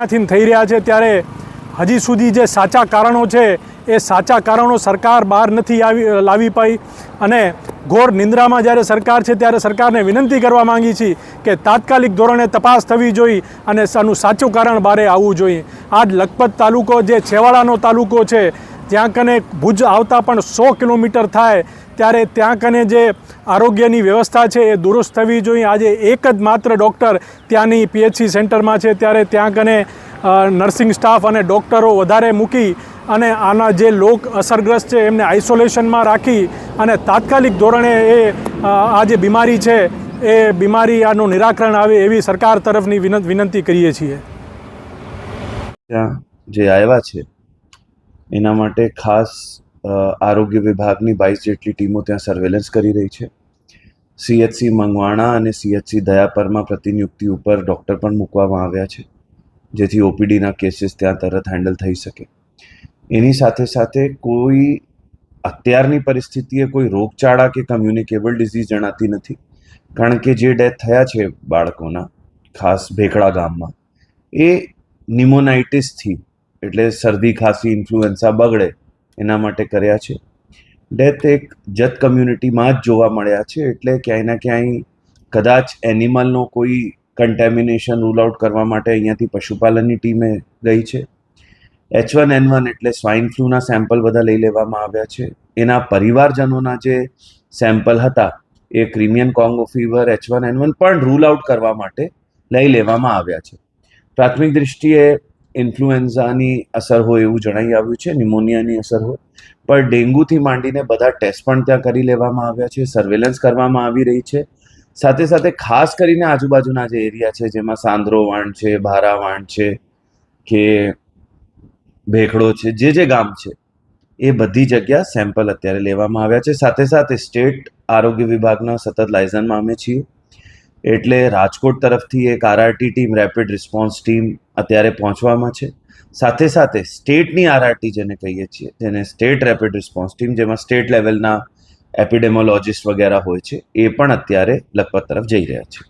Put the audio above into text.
ત્યાંથી થઈ રહ્યા છે ત્યારે હજી સુધી જે સાચા કારણો છે, એ સાચા કારણો સરકાર બહાર નથી આવી, લાવી પાઈ. અને ઘોર નિંદ્રામાં જ્યારે સરકાર છે, ત્યારે સરકારને વિનંતી કરવા માંગી છીએ કે તાત્કાલિક ધોરણે તપાસ થવી જોઈએ અને આનું સાચું કારણ બહાર આવવું જોઈએ. આજ લખપત તાલુકો જે છેવાડાનો તાલુકો છે, જ્યાં કને ભુજ આવતા પણ સો કિલોમીટર થાય ત્યારે ત્યાં કને જે આરોગ્યની વ્યવસ્થા છે એ દુરુસ્ત થવી જોઈએ. આજે એક જ માત્ર ડૉક્ટર ત્યાંની પીએચસી સેન્ટરમાં છે. ત્યારે ત્યાં કને નર્સિંગ સ્ટાફ અને ડૉક્ટરો વધારે મૂકી અને આના જે લોક અસરગ્રસ્ત છે એમને આઇસોલેશનમાં રાખી અને તાત્કાલિક ધોરણે એ આ જે બીમારી છે એ બીમારી આનું નિરાકરણ આવે એવી સરકાર તરફની વિનંતી કરીએ છીએ. ત્યાં જે આવ્યા છે, એના માટે ખાસ આરોગ્ય વિભાગની બાવીસ જેટલી ટીમો ત્યાં સર્વેલન્સ કરી રહી છે. સીએચસી મંગવાણા અને સીએચસી દયાપરમાં પ્રતિનિયુક્તિ ઉપર ડૉક્ટર પણ મૂકવામાં આવ્યા છે, જેથી ઓપીડીના કેસીસ ત્યાં તરત હેન્ડલ થઈ શકે. એની સાથે સાથે કોઈ અત્યારની પરિસ્થિતિએ કોઈ રોગચાળા કે કમ્યુનિકેબલ ડિઝીઝ જણાતી નથી, કારણ કે જે ડેથ થયા છે બાળકોના, ખાસ ભેખડા ગામમાં, એ નિમોનાઇટિસથી એટલે શરદી, ખાંસી ઇન્ફ્લુએન્સા બગડે એના માટે કર્યા છે. ડેથ એક જત કમ્યુનિટીમાં જ જોવા મળ્યા છે, એટલે ક્યાંય ના ક્યાંય કદાચ એનિમલનો કોઈ કન્ટેમિનેશન રૂલ આઉટ કરવા માટે અહીંયાથી પશુપાલનની ટીમે ગઈ છે. એચ વન એન વન એટલે સ્વાઇન ફ્લૂના સેમ્પલ બધા લઈ લેવામાં આવ્યા છે. એના પરિવારજનોના જે સેમ્પલ હતા, એ Crimean Congo fever H one N one પણ રૂલ આઉટ કરવા માટે લઈ લેવામાં આવ્યા છે. પ્રાથમિક દૃષ્ટિએ ઇન્ફ્લુએન્ઝાની અસર હોય એવું જણાઈ આવ્યું છે ન્યુમોનિયાની અસર હોય. પણ ડેન્ગ્યુથી માંડીને બધા ટેસ્ટ પણ ત્યાં કરી લેવામાં આવ્યા છે, સર્વેલન્સ કરવામાં આવી રહી છે. સાથે સાથે ખાસ કરીને આજુબાજુના જે એરિયા છે, જેમાં સાંદ્રો વાણ છે, ભારા વાણ છે, કે ભેખડો છે, જે જે ગામ છે, એ બધી જગ્યા સેમ્પલ અત્યારે લેવામાં આવ્યા છે. સાથે સાથે સ્ટેટ આરોગ્ય વિભાગના સતત લાયસન્સમાં અમે છીએ. એટલે રાજકોટ તરફથી એક RRT team rapid response team અત્યારે પહોંચવામાં છે. સાથે સાથે સ્ટેટની આરઆરટી જેને કહીએ છીએ, જેને સ્ટેટ રેપિડ રિસ્પોન્સ ટીમ, જેમાં સ્ટેટ લેવલના એપિડેમોલોજિસ્ટ વગેરે હોય છે, એ પણ અત્યારે લખપત તરફ જઈ રહ્યા છે.